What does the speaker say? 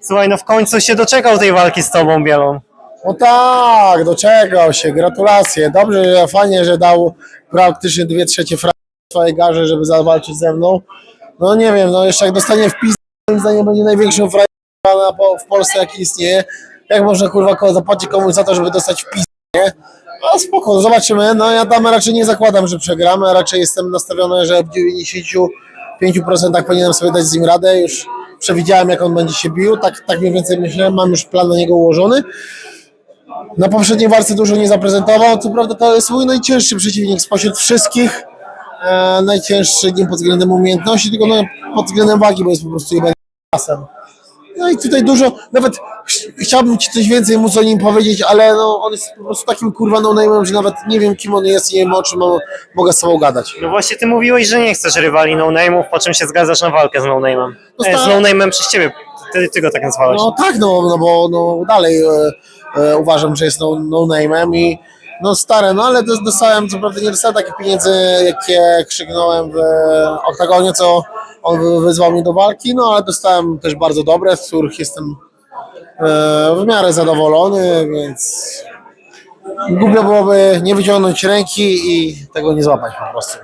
Słuchaj, no w końcu się doczekał tej walki z tobą, Bielą. No tak, doczekał się, gratulacje. Dobrze, że fajnie, że dał praktycznie dwie trzecie fra- swojej garze, żeby zawalczyć ze mną. No nie wiem, no jeszcze jak dostanie wpis, moim zdaniem będzie największą frajerą w Polsce jaki istnieje. Jak można kurwa zapłacić komuś za to, żeby dostać wpis, nie? No spoko, zobaczymy. No ja tam raczej nie zakładam, że przegramy, a raczej jestem nastawiony, że w 95% powinienem sobie dać z nim radę. Już przewidziałem, jak on będzie się bił, tak, tak mniej więcej myślę, mam już plan na niego ułożony. Na poprzedniej walce dużo nie zaprezentował. Co prawda to jest mój najcięższy przeciwnik spośród wszystkich. E, najcięższy nie pod względem umiejętności, tylko no, pod względem wagi, bo jest po prostu jebanym pasem. No i tutaj dużo, nawet ch- chciałbym ci coś więcej móc o nim powiedzieć, ale no, on jest po prostu takim kurwa no że nawet nie wiem kim on jest i nie wiem o czym mo- mogę z sobą gadać. No właśnie ty mówiłeś, że nie chcesz rywali no-name'ów, po czym się zgadzasz na walkę z. No E, tak. z no-name'em przez ciebie, ty, ty go tak nazwałeś. No tak, no, no bo no, dalej e, e, uważam, że jest no, no name'em i no stare, no ale dos- dostałem, co prawda nie dostałem takich pieniędzy, jakie krzyknąłem w oktagonie, co on wy- wyzwał mnie do walki, no ale dostałem też bardzo dobre, z których jestem e, w miarę zadowolony, więc głupio byłoby nie wyciągnąć ręki i tego nie złapać po prostu.